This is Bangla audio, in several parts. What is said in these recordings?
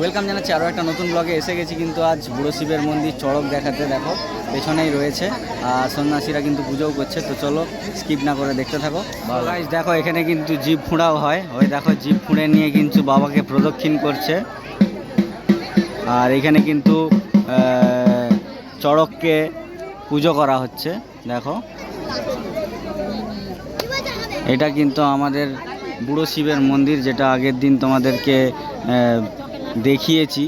ওয়েলকাম জানাচ্ছি আরও একটা নতুন ব্লগে এসে গেছি কিন্তু আজ বুড়ো শিবের মন্দির চড়ক দেখাতে দেখো পেছনেই রয়েছে। আর সন্ন্যাসীরা কিন্তু পুজোও করছে তো চলো স্কিপ না করে দেখতে থাকো। গাইজ দেখো এখানে কিন্তু জিভ ফুঁড়াও হয়। ওই দেখো জিভ ফুঁড়ে নিয়ে কিন্তু বাবাকে প্রদক্ষিণ করছে। আর এখানে কিন্তু চড়ককে পুজো করা হচ্ছে দেখো। এটা কিন্তু আমাদের বুড়ো শিবের মন্দির যেটা আগের দিন তোমাদেরকে দেখিয়েছি।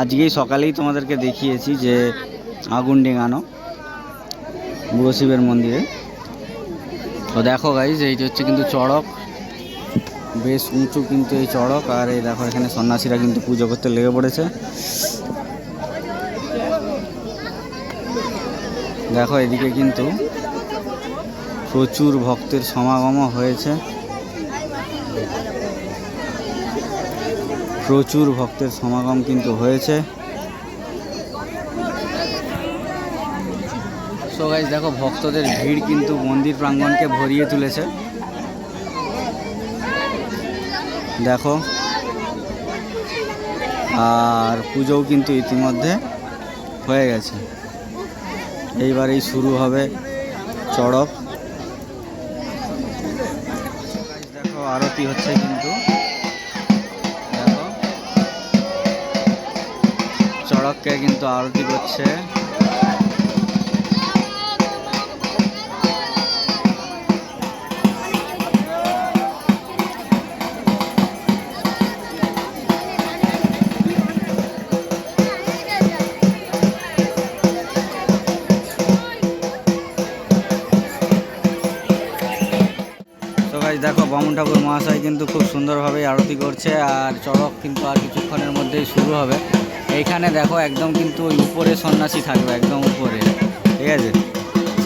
আজকেই সকালেই তোমাদেরকে দেখিয়েছি যে আগুন ডেঙানো বুড়ো শিবের মন্দিরে। তো দেখো গাইজ এইটা হচ্ছে কিন্তু চড়ক। বেশ উঁচু কিন্তু এই চড়ক, আর এই দেখো এখানে সন্ন্যাসীরা কিন্তু পুজো করতে লেগে পড়েছে। দেখো এদিকে কিন্তু প্রচুর ভক্তের সমাগমও হয়েছে। প্রচুর ভক্তের সমাগম কিন্তু হয়েছে। সো গাইজ দেখো, ভক্তদের ভিড় কিন্তু মন্দির প্রাঙ্গণকে ভরিয়ে তুলেছে। দেখো, আর পুজোও কিন্তু ইতিমধ্যে হয়ে গেছে। এইবারেই শুরু হবে চড়ক। দেখো, আরতি হচ্ছে কিন্তু চড়ককে কিন্তু আরতি করছে। দেখো, বামুন ঠাকুর মহাশয় কিন্তু খুব সুন্দরভাবে আরতি করছে, আর চড়ক কিন্তু আর কিছুক্ষণের মধ্যেই শুরু হবে। এইখানে দেখো একদম কিন্তু উপরে সন্ন্যাসী থাকবে, একদম উপরে। ঠিক আছে?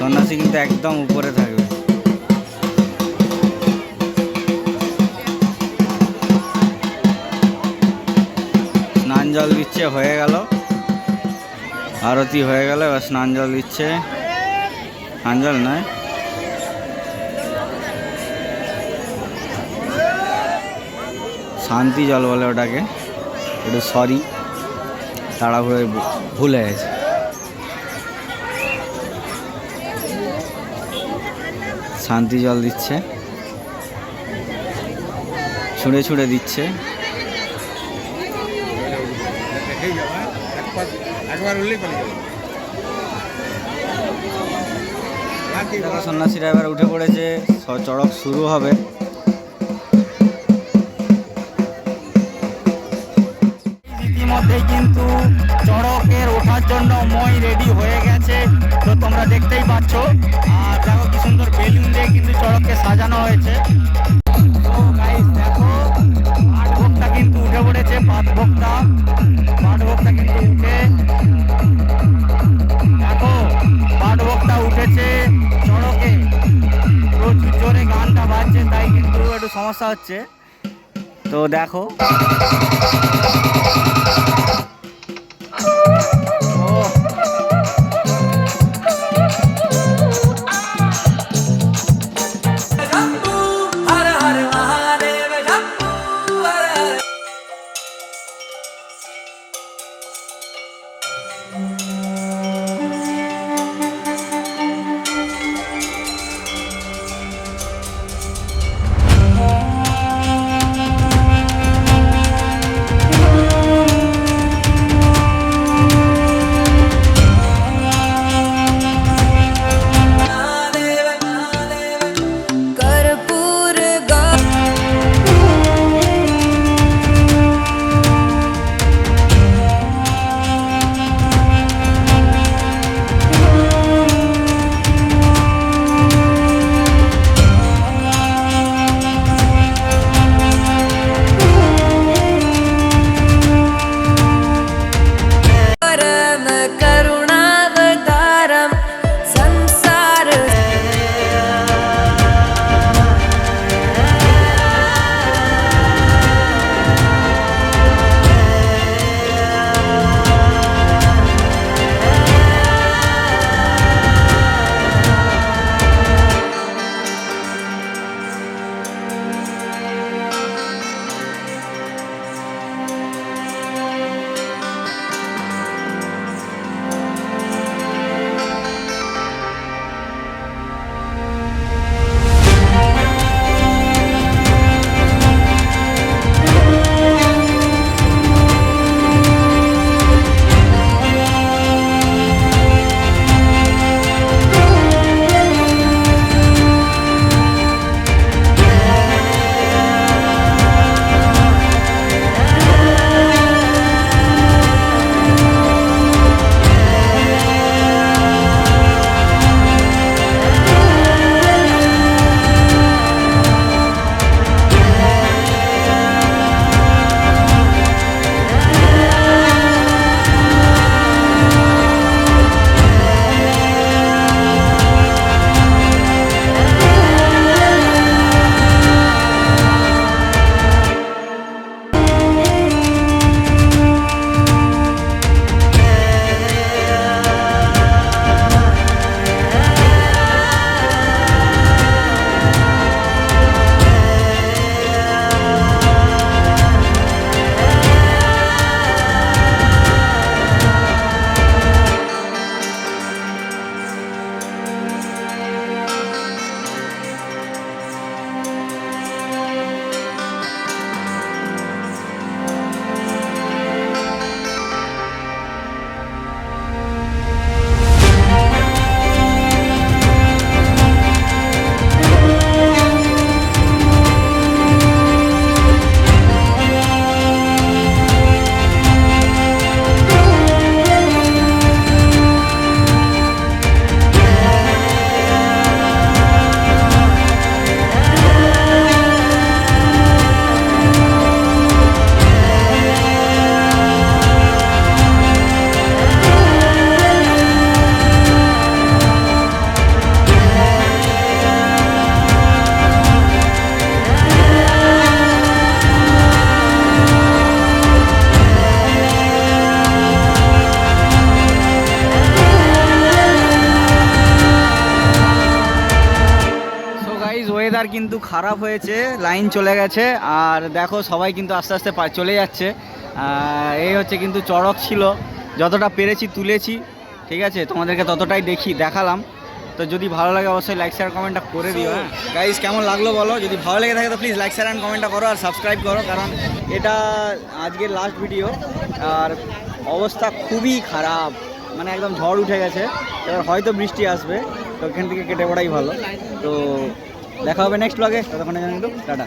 সন্ন্যাসী কিন্তু একদম উপরে থাকবে। স্নান জল দিচ্ছে, হয়ে গেল। আরতি হয়ে গেল, এবার স্নান জল দিচ্ছে। স্নান জল নয়। শান্তি জল বলে ওটাকে। একটু সরি তাড়াহুড়ো ভুলে গেছে। শান্তি জল দিচ্ছে। ছুঁড়ে ছুঁড়ে দিচ্ছে। সন্ন্যাসীরা এবার উঠে পড়েছে চড়ক শুরু হবে। জন্য মই রেডি হয়ে গেছে। তো তোমরা দেখতেই পাচ্ছ। আর দেখো কি সুন্দর বেলুন দিয়ে কিন্তু চড়ককে সাজানো হয়েছে। দেখো, পাট ভোগটা কিন্তু উঠে পড়েছে, পাট ভোগটা। পাট ভোগটা কিন্তু উঠে। দেখো, পাট ভোগটা উঠেছে চড়কে। প্রচুর জোরে গানটা বাজছে, তাই কিন্তু একটু সমস্যা হচ্ছে। তো দেখো। কিন্তু খারাপ হয়েছে, লাইন চলে গেছে, আর দেখো সবাই কিন্তু আস্তে আস্তে চলে যাচ্ছে। এই হচ্ছে কিন্তু চড়ক ছিল, যতটা পেরেছি তুলেছি, ঠিক আছে? তোমাদেরকে ততটাই দেখি, দেখালাম। তো যদি ভালো লাগে অবশ্যই লাইক শেয়ার কমেন্টটা করে দিও হ্যাঁ? গাইজ কেমন লাগল বলো? যদি ভালো লেগে থাকে তো প্লিজ লাইক শেয়ার অ্যান্ড কমেন্টটা করো আর সাবস্ক্রাইব করো, কারণ এটা আজকের লাস্ট ভিডিও আর অবস্থা খুবই খারাপ মানে একদম ঝড় উঠে গেছে। এবার হয়তো বৃষ্টি আসবে, তো এখান থেকে কেটে পড়াই ভালো। তো দেখা হবে নেক্সট ব্লগে ততক্ষণে জানি টাটা।